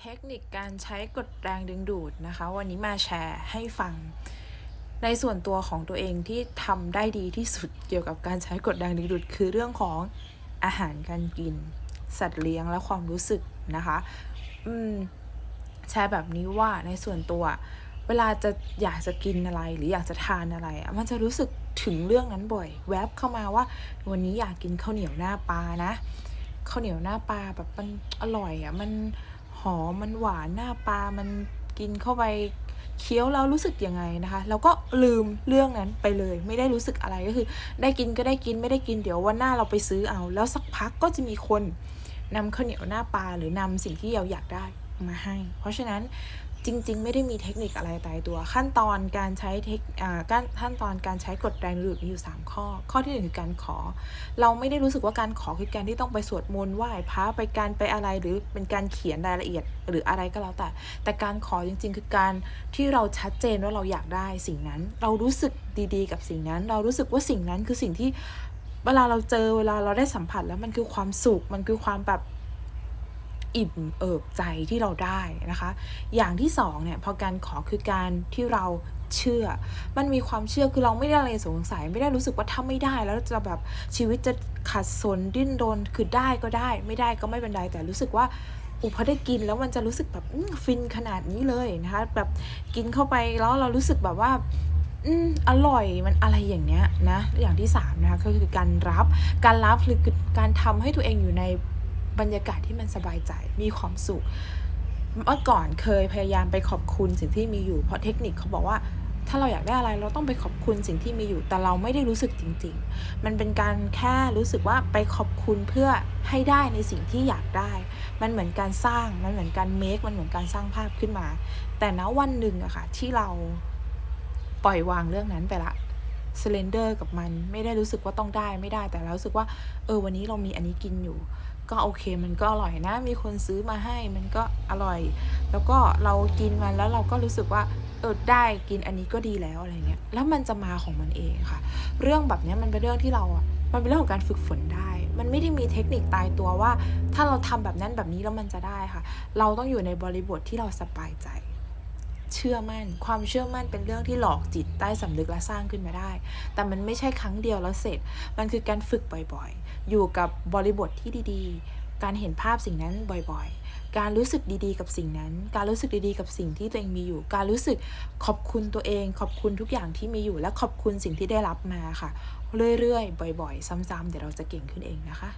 เทคนิคการใช้กดแรงดึงดูดนะคะ วันนี้มาแชร์ให้ฟังในส่วนตัวของตัวเองที่ทำได้ดีที่สุดเกี่ยวกับการใช้กดแรงดึงดูดคือเรื่องของอาหารการกิน สัตว์เลี้ยงและความรู้สึกนะคะ อืมแชร์แบบนี้ว่าในส่วนตัว เวลาจะอยากจะกินอะไรหรืออยากจะทานอะไรอะมันจะรู้สึกถึงเรื่องนั้นบ่อย แวบเข้ามาว่า วันนี้อยากกินข้าวเหนียวหน้าปลานะข้าวเหนียวหน้าปลาแบบมันอร่อยอะมัน หอมมันหวานหน้าปลามันกินเข้าไปเคี้ยวแล้วรู้สึกยังไงนะคะแล้วก็ลืมเรื่องนั้นไปเลย ไม่ได้รู้สึกอะไรก็คือ ได้กินก็ได้กินไม่ได้กินเดี๋ยววันหน้าเราไปซื้อเอา แล้วสักพักก็จะมีคนนำข้าวเหนียวหน้าปลาหรือนำสิ่งที่เราอยากได้ มาให้ เพราะฉะนั้นจริง ๆ ไม่ได้มีเทคนิคอะไรตายตัว ขั้นตอนการใช้เทคการขั้นตอนการใช้กดแรงดึงดูดมีอยู่ 3 ข้อ ข้อที่หนึ่งคือการขอ เราไม่ได้รู้สึกว่าการขอคือการที่ต้องไปสวดมนต์ไหว้พระไปการไปอะไรหรือเป็นการเขียนรายละเอียดหรืออะไรก็แล้วแต่ แต่การขอจริง ๆ คือการที่เราชัดเจนว่าเราอยากได้สิ่งนั้น เรารู้สึกดีๆ กับสิ่งนั้น เรารู้สึกว่าสิ่งนั้นคือสิ่งที่เวลาเราเจอเวลาเราได้สัมผัสแล้วมันคือความสุขมันคือความแบบ อิ่มเอิบใจที่เราได้นะคะ อย่างที่สองเนี่ยพอการขอคือการที่เราเชื่อ มันมีความเชื่อคือเราไม่ได้อะไรสงสัย ไม่ได้รู้สึกว่าถ้าไม่ได้แล้วจะแบบชีวิตจะขัดสนดิ้นรนคือได้ก็ได้ ไม่ได้ก็ไม่เป็นไรแต่รู้สึกว่าอุพอได้กินแล้วมันจะรู้สึกแบบฟินขนาดนี้เลยนะคะแบบกินเข้าไปแล้วเรารู้สึกแบบว่าอืมอร่อยมันอะไรอย่างเนี้ยนะอย่างที่สามนะคะก็คือการรับการรับคือการทำให้ตัวเองอยู่ใน บรรยากาศที่มันสบายใจมีความสุขเมื่อก่อนเคยพยายามไปขอบคุณสิ่งที่มีอยู่เพราะเทคนิคเขาบอกว่าถ้าเราอยากได้อะไรเราต้องไปขอบคุณสิ่งที่มีอยู่ แต่เราไม่ได้รู้สึกจริง ๆ มันเป็นการแค่รู้สึกว่าไปขอบคุณเพื่อให้ได้ในสิ่งที่อยากได้ มันเหมือนการสร้าง มันเหมือนการเมค มันเหมือนการสร้างภาพขึ้นมา แต่ณวันหนึ่งอะค่ะที่เราปล่อยวางเรื่องนั้นไปละเซเลนเดอร์กับมันไม่ได้รู้สึกว่าต้องได้ไม่ได้แต่เรารู้สึกว่าเออวันนี้เรามีอันนี้กินอยู่ ก็โอเคมันก็อร่อยนะ มีคนซื้อมาให้มันก็อร่อย แล้วก็เรากินมันแล้วเราก็รู้สึกว่าเออได้กินอันนี้ก็ดีแล้วอะไรเงี้ยแล้วมันจะมาของมันเองค่ะ เรื่องแบบนี้มันเป็นเรื่องที่เราอะมันเป็นเรื่องของการฝึกฝนได้ มันไม่ได้มีเทคนิคตายตัวว่า ถ้าเราทำแบบนั้นแบบนี้แล้วมันจะได้ค่ะ เราต้องอยู่ในบริบทที่เราสบายใจ เชื่อมั่น ความเชื่อมั่นเป็นเรื่องที่หลอกจิตใต้สำนึกและสร้างขึ้นมาได้ แต่มันไม่ใช่ครั้งเดียวแล้วเสร็จ มันคือการฝึกบ่อยๆ อยู่กับบริบทที่ดีๆ การเห็นภาพสิ่งนั้นบ่อยๆ การรู้สึกดีๆ กับสิ่งนั้น การรู้สึกดีๆ กับสิ่งที่ตัวเองมีอยู่ การรู้สึกขอบคุณตัวเอง ขอบคุณทุกอย่างที่มีอยู่ และขอบคุณสิ่งที่ได้รับมาค่ะ เรื่อยๆ บ่อย ๆ ซ้ำๆเดี๋ยวเราจะเก่งขึ้นเองนะคะ